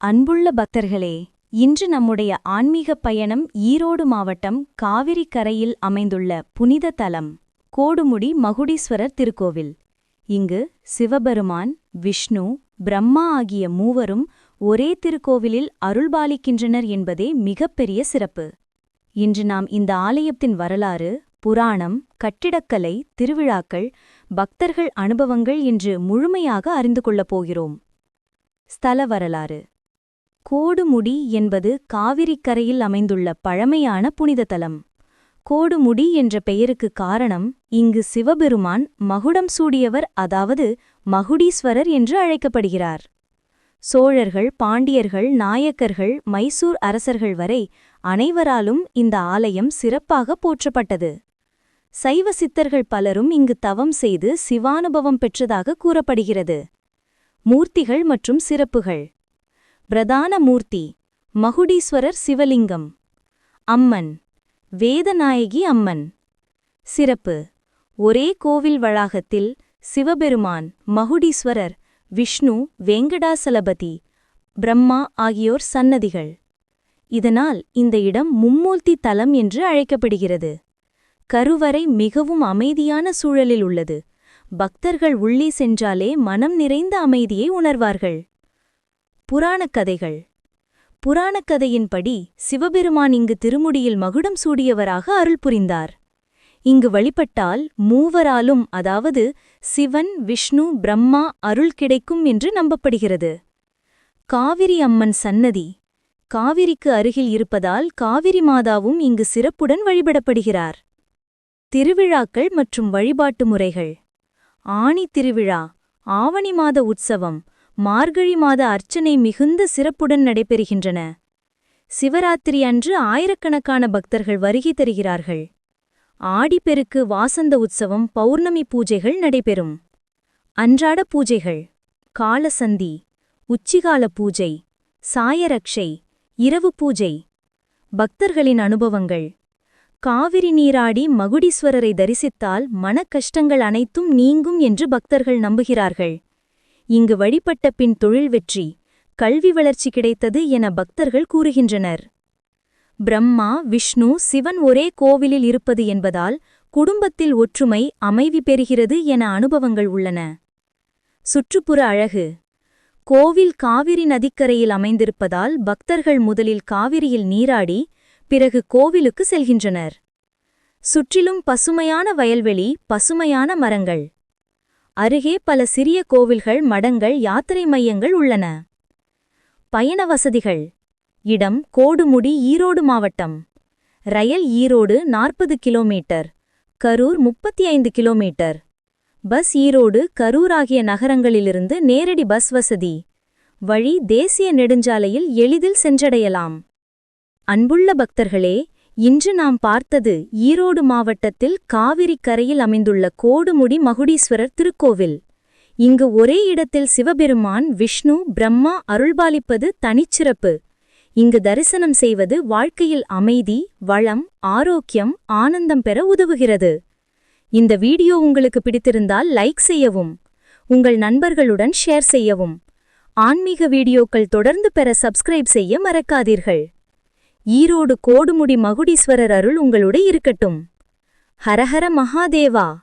அன்புள்ள பக்தர்களே இன்று நம்முடைய ஆன்மீக பயணம் ஈரோடு மாவட்டம் காவிரி கரையில் அமைந்துள்ள புனித தலம் கோடுமுடி மகுடீஸ்வரர் திருக்கோவில். இங்கு சிவபெருமான் விஷ்ணு பிரம்மா ஆகிய மூவரும் ஒரே திருக்கோவிலில் அருள்பாலிக்கின்றனர் என்பதே மிகப்பெரிய சிறப்பு. இன்று நாம் இந்த ஆலயத்தின் வரலாறு புராணம் கட்டிடக்கலை திருவிழாக்கள் பக்தர்கள் அனுபவங்கள் என்று முழுமையாக அறிந்து கொள்ளப் போகிறோம். ஸ்தல வரலாறு. கோடுமுடி என்பது காவிரிக்கரையில் அமைந்துள்ள பழமையான புனித தலம் கோடுமுடி என்ற பெயருக்கு காரணம் இங்கு சிவபெருமான் மகுடம் சூடியவர் அதாவது மகுடீஸ்வரர் என்று அழைக்கப்படுகிறார். சோழர்கள் பாண்டியர்கள் நாயக்கர்கள் மைசூர் அரசர்கள் வரை அனைவராலும் இந்த ஆலயம் சிறப்பாக போற்றப்பட்டது. சைவ சித்தர்கள் பலரும் இங்கு தவம் செய்து சிவானுபவம் பெற்றதாக கூறப்படுகிறது. மூர்த்திகள் மற்றும் சிறப்புகள். பிரதான மூர்த்தி மகுடீஸ்வரர் சிவலிங்கம். அம்மன் வேதநாயகி அம்மன். சிறப்பு ஒரே கோவில் வளாகத்தில் சிவபெருமான் மகுடீஸ்வரர் விஷ்ணு வெங்கடாசலபதி பிரம்மா ஆகியோர் சன்னதிகள். இதனால் இந்த இடம் மும்மூர்த்தி தலம் என்று அழைக்கப்படுகிறது. கருவறை மிகவும் அமைதியான சூழலில் உள்ளது. பக்தர்கள் உள்ளே சென்றாலே மனம் நிறைந்த அமைதியை உணர்வார்கள். புராணக் கதைகள் புராணக் கதையின்படி சிவபெருமான் இங்கு திருமுடியில் மகுடம் சூடியவராக அருள் புரிந்தார். இங்கு வழிபட்டால் மூவராலும் அதாவது சிவன் விஷ்ணு பிரம்மா அருள் கிடைக்கும் என்று நம்பப்படுகிறது. காவிரி அம்மன் சன்னதி. காவிரிக்கு அருகில் இருப்பதால் காவிரி மாதாவும் இங்கு சிறப்புடன் வழிபடப்படுகிறார். திருவிழாக்கள் மற்றும் வழிபாட்டு முறைகள். ஆணி திருவிழா ஆவணி மாத உற்சவம் மார்கழி மாத அர்ச்சனை மிகுந்த சிறப்புடன் நடைபெறுகின்றன. சிவராத்திரி அன்று ஆயிரக்கணக்கான பக்தர்கள் வருகை தருகிறார்கள். ஆடிப்பெருக்கு வாசந்த உற்சவம் பௌர்ணமி பூஜைகள் நடைபெறும். அன்றாட பூஜைகள் காலசந்தி உச்சிகால பூஜை சாயரக்ஷை இரவு பூஜை பக்தர்களின் அனுபவங்கள். காவிரி நீராடி மகுடீஸ்வரரை தரிசித்தால் மனக்கஷ்டங்கள் அனைத்தும் நீங்கும் என்று பக்தர்கள் நம்புகிறார்கள். இங்கு வழிபட்ட பின் தொழில் வெற்றி கல்வி வளர்ச்சி கிடைத்தது என பக்தர்கள் கூறுகின்றனர். பிரம்மா விஷ்ணு சிவன் ஒரே கோவிலில் இருப்பது என்பதால் குடும்பத்தில் ஒற்றுமை அமைவி பெறுகிறது என அனுபவங்கள் உள்ளன. சுற்றுப்புற அழகு. கோவில் காவிரி நதிக்கரையில் அமைந்திருப்பதால் பக்தர்கள் முதலில் காவிரியில் நீராடி பிறகு கோவிலுக்கு செல்கின்றனர். சுற்றிலும் பசுமையான வயல்வெளி பசுமையான மரங்கள். அருகே பல சிறிய கோவில்கள் மடங்கள் யாத்திரை மையங்கள் உள்ளன. பயண வசதிகள். இடம் கோடுமுடி ஈரோடு மாவட்டம். ரயில் ஈரோடு நாற்பது கிலோமீட்டர். கரூர் முப்பத்தி ஐந்து கிலோமீட்டர். பஸ் ஈரோடு கரூர் ஆகிய நகரங்களிலிருந்து நேரடி பஸ் வசதி. வழி தேசிய நெடுஞ்சாலையில் எளிதில் சென்றடையலாம். அன்புள்ள பக்தர்களே இன்று நாம் பார்த்தது ஈரோடு மாவட்டத்தில் காவிரி கரையில் அமைந்துள்ள கோடுமுடி மகுடீஸ்வரர் திருக்கோவில். இங்கு ஒரே இடத்தில் சிவபெருமான் விஷ்ணு பிரம்மா அருள்பாலிப்பது தனிச்சிறப்பு. இங்கு தரிசனம் செய்வது வாழ்க்கையில் அமைதி வளம் ஆரோக்கியம் ஆனந்தம் பெற உதவுகிறது. இந்த வீடியோ உங்களுக்கு பிடித்திருந்தால் லைக் செய்யவும் உங்கள் நண்பர்களுடன் ஷேர் செய்யவும். ஆன்மீக வீடியோக்கள் தொடர்ந்து பெற சப்ஸ்கிரைப் செய்ய மறக்காதீர்கள். ஈரோடு கோடுமுடி மகுடீஸ்வரர் அருள் உங்களுடைய இருக்கட்டும். ஹரஹர மகாதேவா.